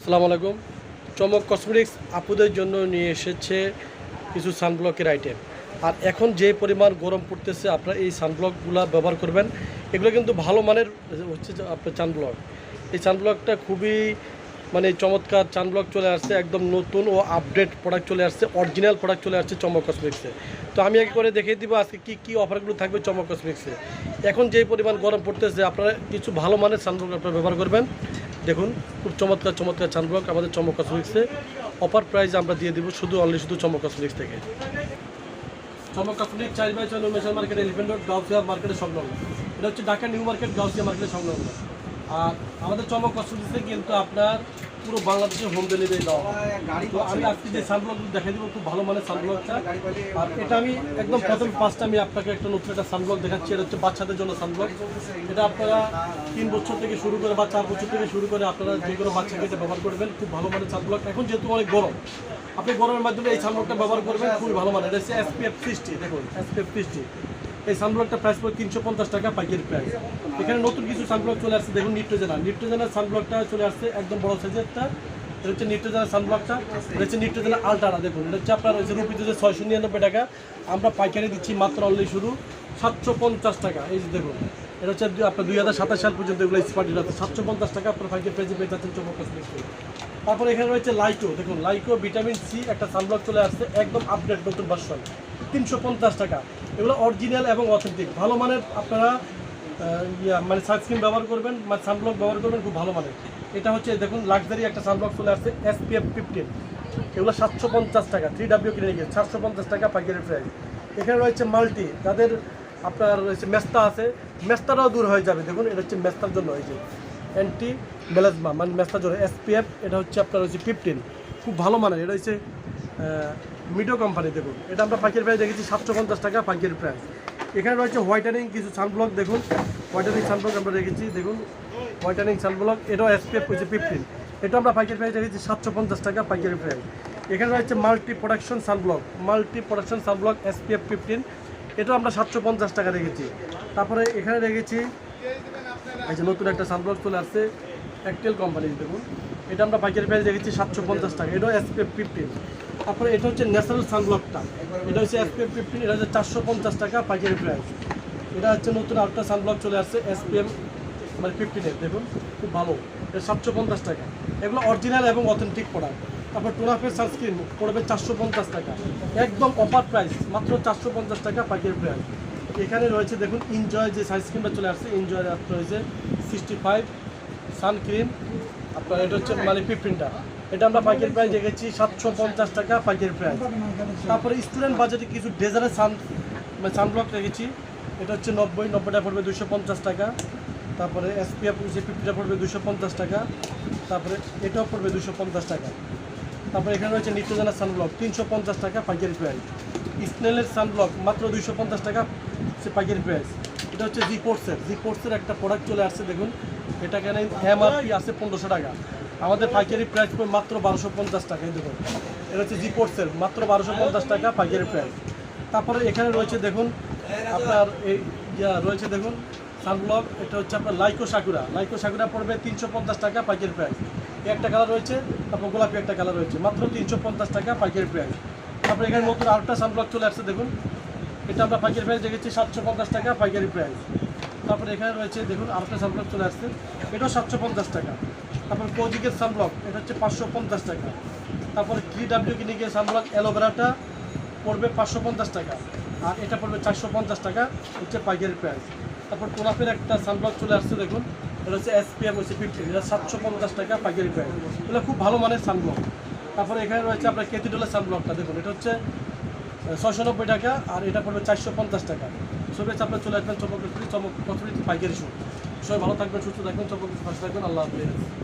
আসসালামু আলাইকুম। চমক কসমেটিক্স আপুদের জন্য নিয়ে এসেছে কিছু সানব্লকের আইটেম আর এখন যে পরিমাণ গরম পড়তেছে, আপনারা এই সানব্লকগুলো ব্যবহার করবেন। এগুলো কিন্তু ভালো মানের, হচ্ছে যে আপনার চানব্লক এই চানব্লকটা খুবই মানে চমৎকার চানব্লক চলে আসছে, একদম নতুন ও আপডেট প্রোডাক্ট চলে আসছে অরিজিনাল প্রোডাক্ট চলে আসছে চমক কসমেটিক্সে। তো আমি এক করে দেখিয়ে দিব আজকে কী কী অফারগুলো থাকবে চমক কসমেটিক্সে। এখন যেই পরিমাণ গরম পড়তেছে, আপনারা কিছু ভালো মানের সানব্লক আপনারা ব্যবহার করবেন। দেখুন, খুব চমৎকার চমৎকার চানব্লক আমাদের চমক কসমেটিক্সে অফার প্রাইস আমরা দিয়ে দিব শুধু অনলি শুধু চমক কসমেটিক্স থেকে। চমক কসমেটিক্স চার বাই ছয় মেশাল মার্কেট এলিফেন্ট রোড গাউসিয়া মার্কেটে সংলগ্ন। এটা হচ্ছে ঢাকা নিউ মার্কেট গাউসিয়া মার্কেটে সংলগ্ন। আর আমাদের চমক কসমেটিক্সে কিন্তু আপনার পুরো বাংলাদেশে হোম ডেলিভারি দেওয়া তো আমি আজকে যে সানব্লক দেখাই দিব খুব ভালো মানের সানব্লকটা আর এটা আমি একদম প্রথম ফার্স্ট আমি আপনাকে একটা নতুন একটা সানব্লক দেখাচ্ছি। এটা হচ্ছে বাচ্চাদের জন্য সানব্লক এটা আপনারা তিন বছর থেকে শুরু করে বা চার বছর থেকে শুরু করে আপনারা যে কোনো বাচ্চাকে এটা ব্যবহার করবেন। খুব ভালো মানের সানব্লক এখন যেহেতু অনেক গরম আপনি গরমের মাধ্যমে এই সানব্লকটা ব্যবহার করবেন খুবই ভালো মানের। এটা হচ্ছে এসপিএফ সিক্সটি দেখুন এসপিএফ সিক্সটি এই সানব্লকটা প্রাইস পড়ে তিনশো পঞ্চাশ টাকা পাইকারি প্রাইস এখানে নতুন কিছু সানব্লক চলে আসছে, দেখুন নিট্রোজেনা নিট্রোজেনার সানব্লকটা চলে আসছে, একদম বড় সাইজেরটা এটা হচ্ছে নিট্রোজেনার সানব্লকটা এটা হচ্ছে নিট্রোজেনা আলট্রা দেখুন। এটা হচ্ছে আপনার হচ্ছে রুপিতে যে ছয়শো নিরানব্বই টাকা। আমরা পাইকারি দিচ্ছি মাত্র অনলি শুধু সাতশো পঞ্চাশ টাকা। এই যে দেখুন, এটা হচ্ছে আপনার দুই হাজার সাতাশ সাল পর্যন্ত এগুলো স্পার্টি আছে সাতশো পঞ্চাশ টাকা আপনার পাইকারি প্রাইজে পেয়ে যাচ্ছেন থেকে। তারপরে এখানে রয়েছে লাইকো দেখুন লাইকো ভিটামিন সি একটা সানব্লক চলে আসছে, একদম আপডেট নতুন ভার্সন তিনশো পঞ্চাশ টাকা। এগুলো অরিজিনাল এবং অথেন্টিক ভালো মানের আপনারা ইয়া মানে সানস্ক্রিন ব্যবহার করবেন মানে সানব্লক ব্যবহার করবেন, খুব ভালো মানের। এটা হচ্ছে, দেখুন লাক্সারি একটা সানব্লক চলে আসছে এসপিএফ ফিফটিন এগুলো সাতশো পঞ্চাশ টাকা থ্রি ডাব্লিউ কিনে গিয়ে সাতশো পঞ্চাশ টাকা পাইকারি প্রাইস। এখানে রয়েছে মাল্টি, তাদের আপনার রয়েছে মেস্তা আছে, মেস্তাটাও দূর হয়ে যাবে। দেখুন, এটা হচ্ছে মেস্তার জন্য হয়েছে অ্যান্টি মেলাজমা মানে মেস্তার জন্য এসপিএফ এটা হচ্ছে আপনার হচ্ছে ফিফটিন খুব ভালো মানের, এটা হচ্ছে মিডো কোম্পানি দেখুন। এটা আমরা পাইকারি প্রাইস দেখেছি সাতশো পঞ্চাশ টাকা পাইকারি প্রাইস। এখানে রয়েছে হোয়াইটানিং কিছু সানব্লক দেখুন। হোয়াইটানিং সানব্লক আমরা রেখেছি, দেখুন। হোয়াইটানিং সানব্লক এটাও এসপিএফ হচ্ছে ফিফটিন এটা আমরা পাইকারি প্রাইস রেখেছি সাতশো পঞ্চাশ টাকা পাইকারি প্রাইস। এখানে রয়েছে multi production sunblock multi production sunblock SPF fifteen এটাও আমরা সাতশো পঞ্চাশ টাকা রেখেছি। তারপরে এখানে রেখেছি যে নতুন একটা সানব্লক চলে আসছে একটেল কোম্পানি দেখুন। এটা আমরা পাইকারি প্রাইস দেখেছি সাতশো পঞ্চাশ টাকা। এটাও এসপিএফ ফিফটিন তারপরে এটা হচ্ছে ন্যাচারাল সানব্লকটা এটা হচ্ছে এসপিএফ ফিফটিন এটা হচ্ছে চারশো পঞ্চাশ টাকা পাইকারি প্রাইস। এটা হচ্ছে নতুন আরেকটা সানব্লক চলে আসছে এসপিএম মানে ফিফটিনের দেখুন, খুব ভালো। এটা সাতশো পঞ্চাশ টাকা। এগুলো অরিজিনাল এবং অথেন্টিক প্রোডাক্ট তারপর টোনাফের সানস্ক্রিন পড়বে চারশো পঞ্চাশ টাকা। একদম অফার প্রাইস মাত্র চারশো পঞ্চাশ টাকা পাইকারি প্রাইস। এখানে রয়েছে, দেখুন এনজয় যে সানস্ক্রিনটা চলে আসছে এনজয় রয়েছে সিক্সটি ফাইভ সানক্রিম আপনার এটা হচ্ছে মানে ফিফটিনটা এটা আমরা পাইকারি প্রাইস রেখেছি সাতশো পঞ্চাশ টাকা পাইকারি প্রাইস তারপরে স্টুডেন্ট বাজেটে কিছু ডেজারের সান মানে সানব্লক রেখেছি। এটা হচ্ছে নব্বই, নব্বইটা পড়বে দুশো পঞ্চাশ টাকা। তারপরে এসপিএফ যে ফিফটিটা পড়বে দুশো পঞ্চাশ টাকা। তারপরে এটাও পড়বে দুশো পঞ্চাশ টাকা। তারপরে এখানে রয়েছে নিত্যজানা সানব্লক তিনশো পঞ্চাশ টাকা পাইকারি প্রাইস স্নেলের সানব্লক মাত্র দুইশো পঞ্চাশ টাকা সে পাইকারি প্রাইস এটা হচ্ছে জি ফোর্সের জি ফোর্সের একটা প্রোডাক্ট চলে আসছে, দেখুন। এটা কেন এমআরপি আছে পনেরোশো টাকা? আমাদের পাইকারি প্রাইস মাত্র বারোশো পঞ্চাশ টাকা, এই দেখুন। এটা হচ্ছে জি ফোর্সের মাত্র বারোশো পঞ্চাশ টাকা পাইকারি প্রাইস তারপরে এখানে রয়েছে দেখুন, আপনার এই রয়েছে দেখুন সানব্লক এটা হচ্ছে আপনার লাইকো সাকুরা লাইকো সাকুরা পড়বে তিনশো পঞ্চাশ টাকা পাইকারি প্রাইস একটা কালার রয়েছে, তারপর গোলাপি একটা কালার রয়েছে, মাত্র তিনশো পঞ্চাশ টাকা পাইকারি প্রাইস তারপরে এখানে নতুন আরেকটা সানব্লক চলে আসছে দেখুন। এটা আমরা পাইকারি প্রাইস দেখেছি, সাতশো পঞ্চাশ টাকা পাইকারি প্রাইস তারপরে এখানে রয়েছে, দেখুন, আরেকটা সানব্লক চলে আসছে। এটাও সাতশো পঞ্চাশ টাকা। তারপর কোজিকের সানব্লক এটা হচ্ছে পাঁচশো পঞ্চাশ টাকা। তারপর থ্রি ডাব্লিউ গিয়ে সানব্লক অ্যালোভেরাটা পড়বে পাঁচশো পঞ্চাশ টাকা। আর এটা পড়বে চারশো পঞ্চাশ টাকা, হচ্ছে পাইকারি প্রাইস তারপর কোনাফের একটা সানব্লক চলে আসছে, দেখুন, এটা হচ্ছে এসপিএম হচ্ছে ফিফটিন এটা সাতশো পঞ্চাশ টাকা পাইকারি প্রাইস এটা খুব ভালো মানের সানব্লক তারপরে এখানে রয়েছে আপনার কেথিডলের সানব্লকটা দেখুন, এটা হচ্ছে ছয়শো নব্বই টাকা, আর এটা পড়বে চারশো পঞ্চাশ টাকা। সবাই আপনার চলে আসবেন চমক চমক পাইকারি সব সবাই ভালো থাকবেন সুস্থ থাকবেন চমক থাকবেন আল্লাহ হাফিজ